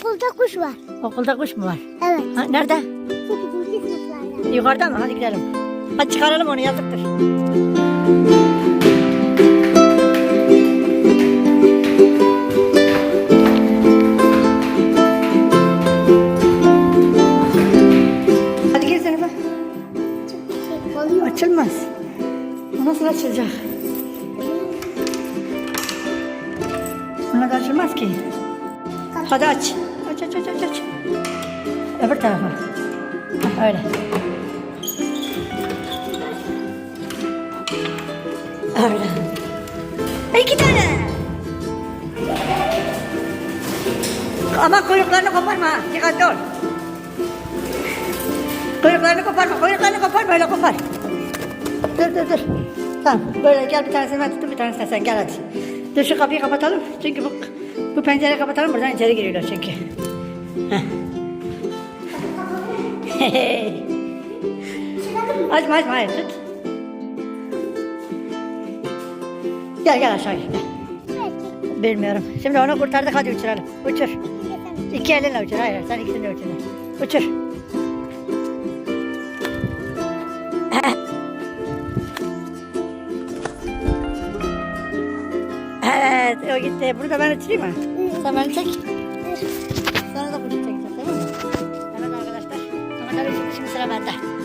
Okulda kuş var. Okulda kuş mu var? Evet. Ha, nerede? 8. sınıflarda. Yukarıda mı? Hadi gidelim. Hadi çıkaralım onu yazıktır. Hadi gir sınıfa. Şey. Açılmaz. Bu nasıl açılacak? Buna da açılmaz ki. Hadi aç. Aç aç aç aç. Öbür tarafa. Hah, öyle. Öyle. İki tane. Ama kuyruklarını koparma. Dikkatli ol. Kuyruklarını koparma. Kuyruklarını koparma. Öyle kopar. Dur dur dur. Tamam böyle gel bir tanesini ben tuttum bir tanesini sen gel hadi. Dur şu kapıyı kapatalım. Çünkü bu, bu pencereyi kapatalım buradan içeri giriyorlar çünkü. Açma açma hayır tut. Gel gel aşağı gel. Bilmiyorum. Şimdi onu kurtardık hadi uçuralım. Uçur. İki elinle uçur. Hayır sen ikisini de uçur. Uçur. Evet o gitti. Burada ben uçurayım mı? Sen beni çek. Sana da kuşu çekeceğim tamam mı? Evet arkadaşlar. Ali uçurdu şimdi sıra.